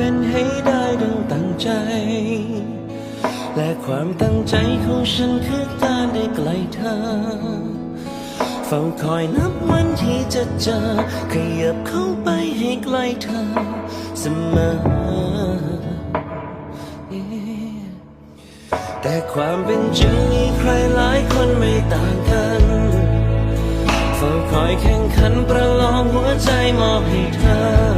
เป็นให้ได้ดังตั้งใจ และความตั้งใจของฉันคือการได้ใกล้เธอ เฝ้าคอยนับวันที่จะเจอ ขยับเข้าไปให้ใกล้เธอเสมอ แต่ความเป็นจริงมีใครหลายคนไม่ต่างกันเฝ้าคอยแข่งขันประลองหัวใจมอบให้เธอ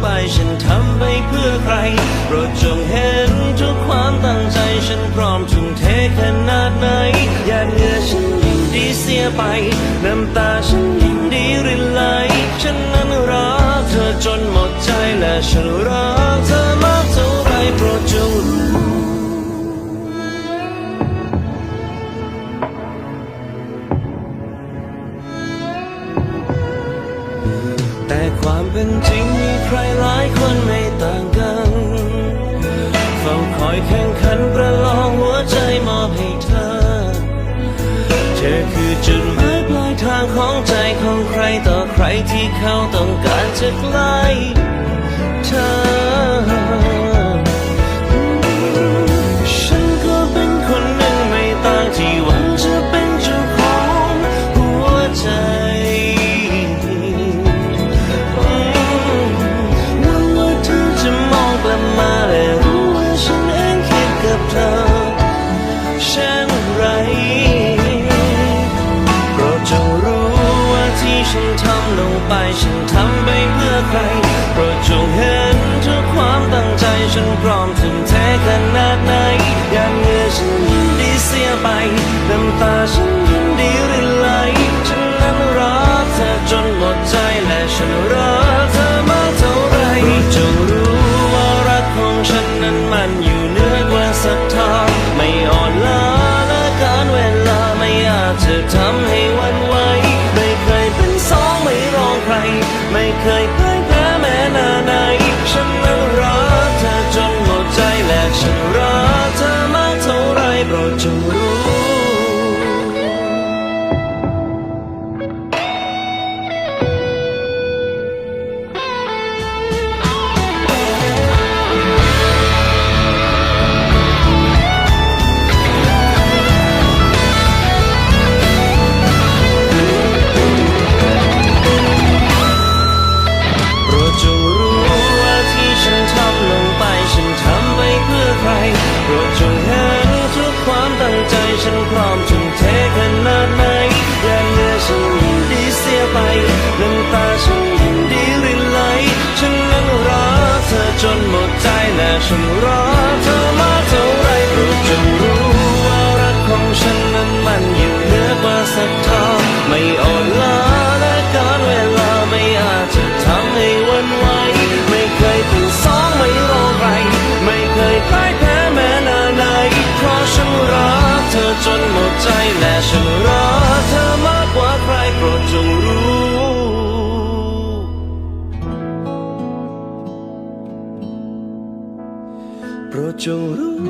ไปฉันทำไปเพื่อใครโปรดจงเห็นทุกความตั้งใจฉันพร้อมทุ่มเทขนาดไหนหยาดเหงื่อฉันยิ่งดีเสียไป น้ำตาฉันยิ่งดีรินไหลฉันนั้นรักเธอจนหมดใจและฉันรักเธอมากเท่าไรโปรดจงรู้แต่ความเป็นจริง ใครหลายคนไม่ต่างกันเฝ้าคอยแข่งขันประลองหัวใจมอบให้เธอ เธอคือจุดหมายปลายทางของใจของใครต่อใครที่เขาต้องการจะใกล้ ฉันทำลงไป ฉันทำไปเพื่อใครโปรดจงเห็นทุกความตั้งใจ ฉันพร้อมทุ่มเทขนาดไหน ไร ฉันรักเธอมากเท่าไรโปรดจงรู้ว่ารักของฉันนั้นมันอยู่เหนือกว่าศรัทธาไม่อ่อนล้าและการเวลาไม่อาจจะทำให้วันไหวไม่เคยเป็นสองไม่รอใครไม่เคยพ่ายแพ้แม้นาไหนเพราะฉันรักเธอจนหมดใจและฉันรักเธอมากกว่าใครโปรดจง চরণ